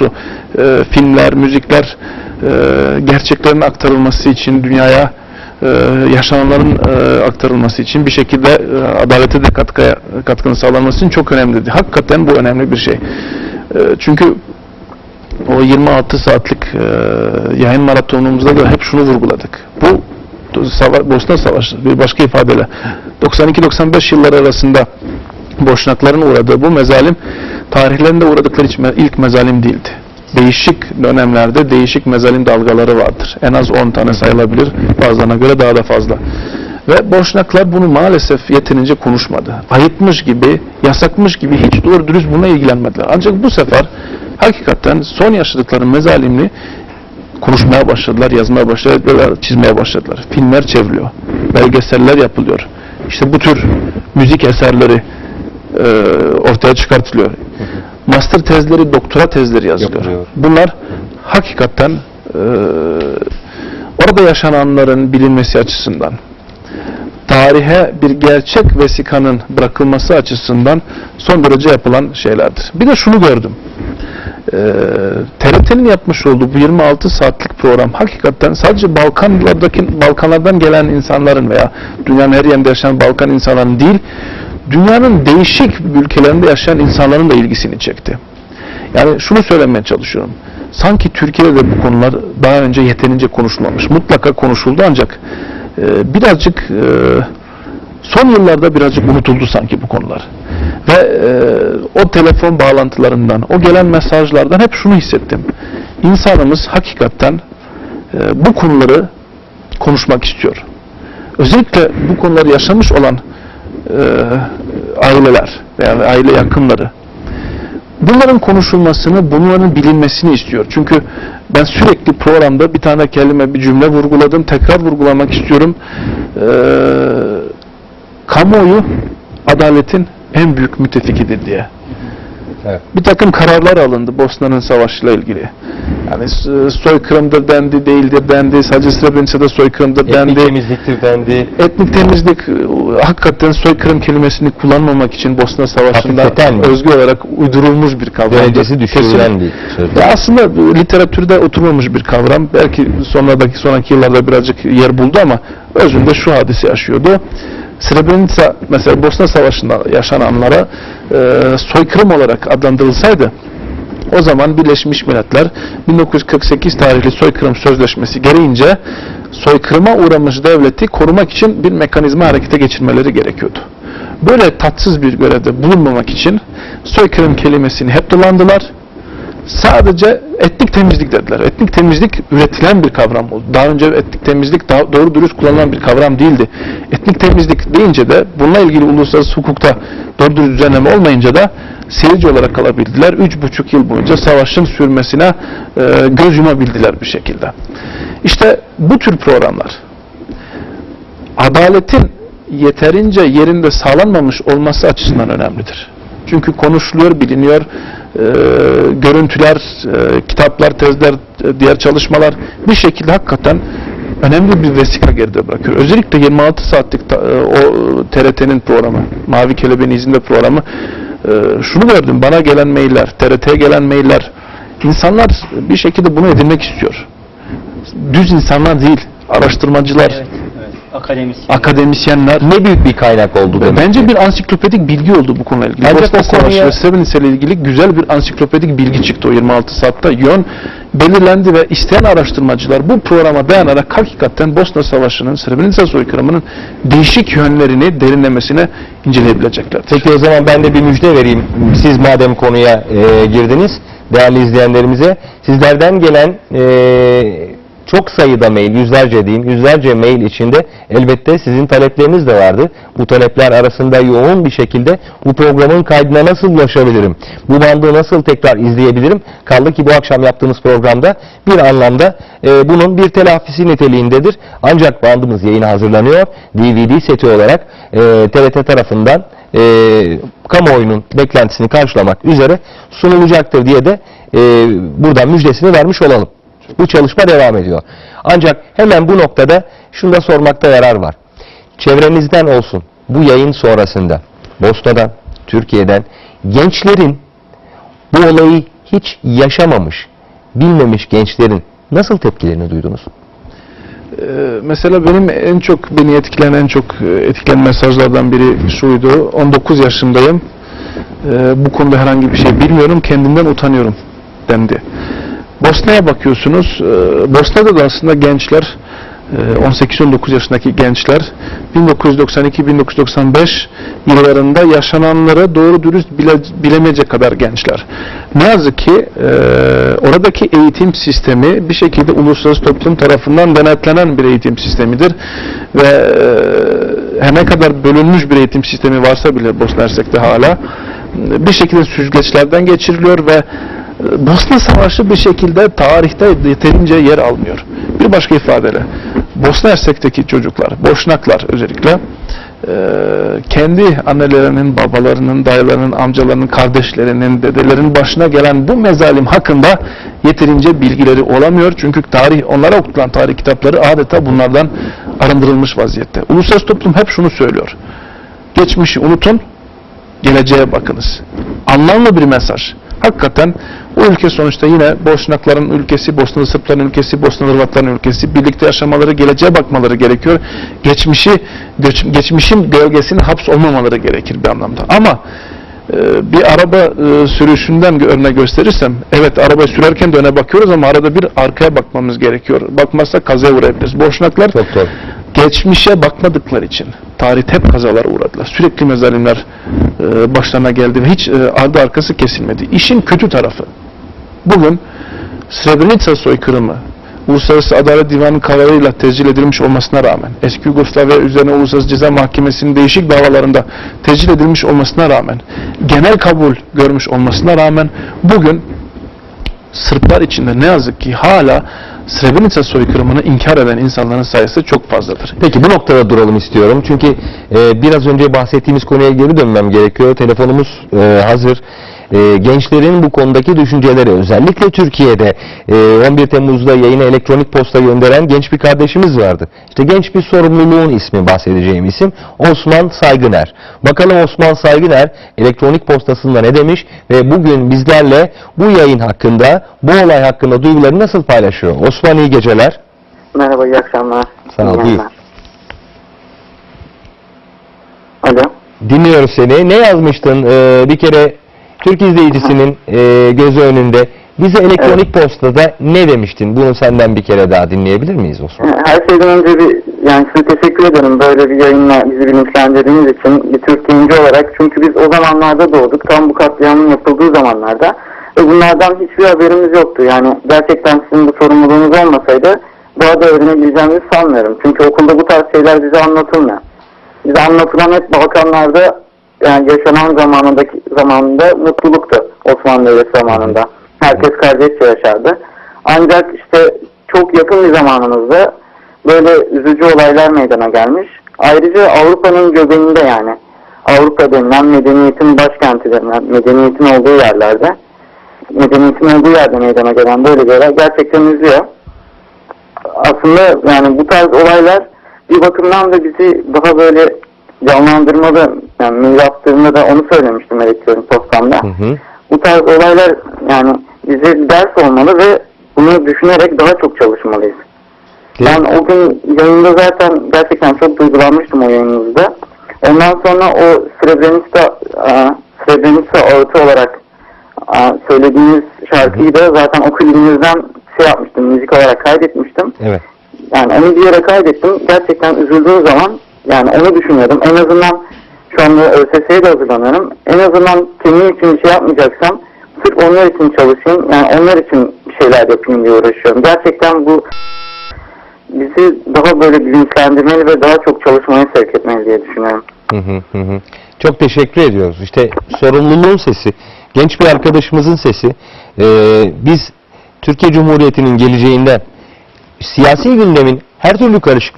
doğrusu e, filmler, müzikler e, gerçeklerin aktarılması için dünyaya e, yaşananların e, aktarılması için bir şekilde e, adalete de katkıya, katkının sağlanması için çok önemlidir. Hakikaten bu önemli bir şey. E, çünkü o 26 saatlik e, yayın maratonumuzda da hep şunu vurguladık. Bu Sava- Bosna Savaşı bir başka ifadeyle 92-95 yılları arasında Boşnakların uğradığı bu mezalim tarihlerinde uğradıkları ilk mezalim değildi. Değişik dönemlerde değişik mezalim dalgaları vardır. En az 10 tane sayılabilir. Bazılarına göre daha da fazla. Ve Boşnaklar bunu maalesef yeterince konuşmadı. Ayıpmış gibi, yasakmış gibi hiç doğru dürüst buna ilgilenmediler. Ancak bu sefer hakikaten son yaşadıkları mezalimli konuşmaya başladılar, yazmaya başladılar, çizmeye başladılar. Filmler çevriliyor, belgeseller yapılıyor. İşte bu tür müzik eserleri ortaya çıkartılıyor. Master tezleri, doktora tezleri yazılıyor. Yapılıyor. Bunlar hakikaten e, orada yaşananların bilinmesi açısından, tarihe bir gerçek vesikanın bırakılması açısından son derece yapılan şeylerdir. Bir de şunu gördüm. Ee, TRT'nin yapmış olduğu bu 26 saatlik program hakikaten sadece Balkanlardaki Balkanlardan gelen insanların veya dünyanın her yerinde yaşayan Balkan insanların değil, dünyanın değişik ülkelerinde yaşayan insanların da ilgisini çekti. Yani şunu söylemeye çalışıyorum. Sanki Türkiye'de de bu konular daha önce yeterince konuşulmamış. Mutlaka konuşuldu ancak e, birazcık e, son yıllarda birazcık unutuldu sanki bu konular. Ve e, o telefon bağlantılarından, o gelen mesajlardan hep şunu hissettim. İnsanımız hakikaten e, bu konuları konuşmak istiyor. Özellikle bu konuları yaşamış olan e, aileler veya aile yakınları bunların konuşulmasını, bunların bilinmesini istiyor. Çünkü ben sürekli programda bir tane kelime, bir cümle vurguladım. Tekrar vurgulamak istiyorum. Ee, kamuoyu adaletin en büyük müttefikidir diye. Evet. Bir takım kararlar alındı Bosna'nın savaşıyla ilgili. Yani soykırımdır dendi, değildir dendi. Sadece Srebrenica'da soykırımdır Etnik dendi. temizliktir dendi. Etnik temizlik hakikaten soykırım kelimesini kullanmamak için Bosna Savaşı'nda Hafifleten mi? özgü olarak uydurulmuş bir kavram. Derecesi düşürülen bir söz. Aslında literatürde oturmamış bir kavram. Belki sonradaki sonraki yıllarda birazcık yer buldu ama özünde şu hadise yaşıyordu. Srebrenica mesela Bosna Savaşı'nda yaşananlara e, soykırım olarak adlandırılsaydı o zaman Birleşmiş Milletler 1948 tarihli soykırım sözleşmesi gereğince soykırıma uğramış devleti korumak için bir mekanizma harekete geçirmeleri gerekiyordu. Böyle tatsız bir görevde bulunmamak için soykırım kelimesini hep dolandılar. Sadece etnik temizlik dediler. Etnik temizlik üretilen bir kavram oldu. Daha önce etnik temizlik daha doğru dürüst kullanılan bir kavram değildi. Etnik temizlik deyince de bununla ilgili uluslararası hukukta doğru dürüst düzenleme olmayınca da seyirci olarak kalabildiler. Üç buçuk yıl boyunca savaşın sürmesine e, göz yumabildiler bir şekilde. İşte bu tür programlar adaletin yeterince yerinde sağlanmamış olması açısından önemlidir. Çünkü konuşuluyor, biliniyor, e, görüntüler, e, kitaplar, tezler, e, diğer çalışmalar bir şekilde hakikaten önemli bir vesika geride bırakıyor. Özellikle 26 saatlik ta- e, o TRT'nin programı, Mavi Kelebeğin izinde programı e, şunu gördüm, bana gelen mailler, TRT'ye gelen mailler, insanlar bir şekilde bunu edinmek istiyor. Düz insanlar değil, araştırmacılar, Evet, evet. Akademisyen. akademisyenler, Ne büyük bir kaynak oldu demek Bence ki. bir ansiklopedik bilgi oldu bu konuyla ilgili. Ancak Bosna o Savaşı konuya- ve Srebrenica ile ilgili güzel bir ansiklopedik bilgi çıktı o 26 saatte. Yön belirlendi ve isteyen araştırmacılar bu programa dayanarak hakikaten Bosna Savaşı'nın, Srebrenica soykırımının değişik yönlerini derinlemesine inceleyebileceklerdir. Peki o zaman ben de bir müjde vereyim. Siz madem konuya e, girdiniz değerli izleyenlerimize sizlerden gelen e, çok sayıda mail, yüzlerce diyeyim, yüzlerce mail içinde elbette sizin talepleriniz de vardı. Bu talepler arasında yoğun bir şekilde bu programın kaydına nasıl ulaşabilirim? Bu bandı nasıl tekrar izleyebilirim? Kaldı ki bu akşam yaptığımız programda bir anlamda e, bunun bir telafisi niteliğindedir. Ancak bandımız yayına hazırlanıyor. DVD seti olarak e, TRT tarafından e, kamuoyunun beklentisini karşılamak üzere sunulacaktır diye de e, buradan müjdesini vermiş olalım. Bu çalışma devam ediyor. Ancak hemen bu noktada şunu da sormakta yarar var. Çevrenizden olsun bu yayın sonrasında Bosna'dan, Türkiye'den gençlerin bu olayı hiç yaşamamış, bilmemiş gençlerin nasıl tepkilerini duydunuz? Ee, mesela benim en çok beni etkileyen en çok e, etkileyen mesajlardan biri şuydu. 19 yaşındayım. Ee, bu konuda herhangi bir şey bilmiyorum. Kendimden utanıyorum dendi. Bosna'ya bakıyorsunuz. e, Bosna'da da aslında gençler e, 18-19 yaşındaki gençler 1992-1995 yıllarında yaşananları doğru dürüst bile, bilemeyecek kadar gençler. Ne yazık ki e, oradaki eğitim sistemi bir şekilde uluslararası toplum tarafından denetlenen bir eğitim sistemidir ve e, her ne kadar bölünmüş bir eğitim sistemi varsa bile Bosna Hersek'te hala e, bir şekilde süzgeçlerden geçiriliyor ve e, Bosna Savaşı bir şekilde tarihte yeterince yer almıyor. Bir başka ifadeyle Bosna Hersek'teki çocuklar, Boşnaklar özellikle e, kendi annelerinin, babalarının, dayılarının, amcalarının, kardeşlerinin, dedelerinin başına gelen bu mezalim hakkında yeterince bilgileri olamıyor. Çünkü tarih, onlara okutulan tarih kitapları adeta bunlardan arındırılmış vaziyette. Uluslararası toplum hep şunu söylüyor. Geçmişi unutun, geleceğe bakınız. Anlamlı bir mesaj. Hakikaten o ülke sonuçta yine Boşnakların ülkesi, Bosnalı Sırpların ülkesi, Bosnalı Hırvatların ülkesi. Birlikte yaşamaları, geleceğe bakmaları gerekiyor. Geçmişi, geç- geçmişin gölgesine hapsolmamaları gerekir bir anlamda. Ama e, bir araba e, sürüşünden örnek gösterirsem, evet araba sürerken de öne bakıyoruz ama arada bir arkaya bakmamız gerekiyor. Bakmazsak kazaya uğrayabiliriz. Boşnaklar Çok doğru. Geçmişe bakmadıkları için tarihte hep kazalara uğradılar. Sürekli mezalimler e, başlarına geldi ve hiç e, ardı arkası kesilmedi. İşin kötü tarafı. Bugün Srebrenica soykırımı Uluslararası Adalet Divanı kararıyla tecil edilmiş olmasına rağmen, eski Yugoslavya üzerine Uluslararası Ceza Mahkemesi'nin değişik davalarında tecil edilmiş olmasına rağmen, genel kabul görmüş olmasına rağmen bugün Sırplar içinde ne yazık ki hala Srebrenica soykırımını inkar eden insanların sayısı çok fazladır. Peki bu noktada duralım istiyorum. Çünkü e, biraz önce bahsettiğimiz konuya geri dönmem gerekiyor. Telefonumuz e, hazır. E, gençlerin bu konudaki düşünceleri özellikle Türkiye'de e, 11 Temmuz'da yayına elektronik posta gönderen genç bir kardeşimiz vardı. İşte genç bir sorumluluğun ismi bahsedeceğim isim Osman Saygıner. Bakalım Osman Saygıner elektronik postasında ne demiş ve bugün bizlerle bu yayın hakkında, bu olay hakkında duygularını nasıl paylaşıyor? Osman iyi geceler. Merhaba, iyi akşamlar. Sağ ol, İyi. Alo. Dinliyoruz seni. Ne yazmıştın? Ee, bir kere Türk izleyicisinin e, gözü önünde. Bize elektronik postada ne demiştin? Bunu senden bir kere daha dinleyebilir miyiz Osman? Her şeyden önce bir yani size teşekkür ederim böyle bir yayınla bizi bilinçlendirdiğiniz için bir Türk genci olarak. Çünkü biz o zamanlarda doğduk. Tam bu katliamın yapıldığı zamanlarda. Ve bunlardan hiçbir haberimiz yoktu. Yani gerçekten sizin bu sorumluluğunuz olmasaydı daha da öğrenebileceğimizi sanmıyorum. Çünkü okulda bu tarz şeyler bize anlatılmıyor. Bize anlatılan hep Balkanlarda yani yaşanan zamanındaki zamanında mutluluktu Osmanlı Devleti zamanında. Herkes kardeşçe yaşardı. Ancak işte çok yakın bir zamanımızda böyle üzücü olaylar meydana gelmiş. Ayrıca Avrupa'nın göbeğinde yani Avrupa denilen medeniyetin başkenti denilen medeniyetin olduğu yerlerde medeniyetin olduğu yerde meydana gelen böyle bir olay gerçekten üzüyor. Aslında yani bu tarz olaylar bir bakımdan da bizi daha böyle canlandırmalı yani mail attığımda da onu söylemiştim elektronik postamda. Hı hı. Bu tarz olaylar yani bize ders olmalı ve bunu düşünerek daha çok çalışmalıyız. Ben o gün yayında zaten gerçekten çok duygulanmıştım o yayınınızda. Ondan sonra o Srebrenica, e, Srebrenica ağıtı olarak e, söylediğiniz şarkıyı da zaten o klibinizden şey yapmıştım, müzik olarak kaydetmiştim. Evet. Yani onu bir yere kaydettim. Gerçekten üzüldüğüm zaman yani onu düşünüyordum. En azından şu anda ÖSS'ye de hazırlanıyorum. En azından kendim için bir şey yapmayacaksam sırf onlar için çalışayım. Yani onlar için bir şeyler yapayım diye uğraşıyorum. Gerçekten bu bizi daha böyle bilinçlendirmeli ve daha çok çalışmaya sevk etmeli diye düşünüyorum. Hı hı hı. Çok teşekkür ediyoruz. İşte sorumluluğun sesi, genç bir arkadaşımızın sesi. Ee, biz Türkiye Cumhuriyeti'nin geleceğinden, siyasi gündemin her türlü karışıklığını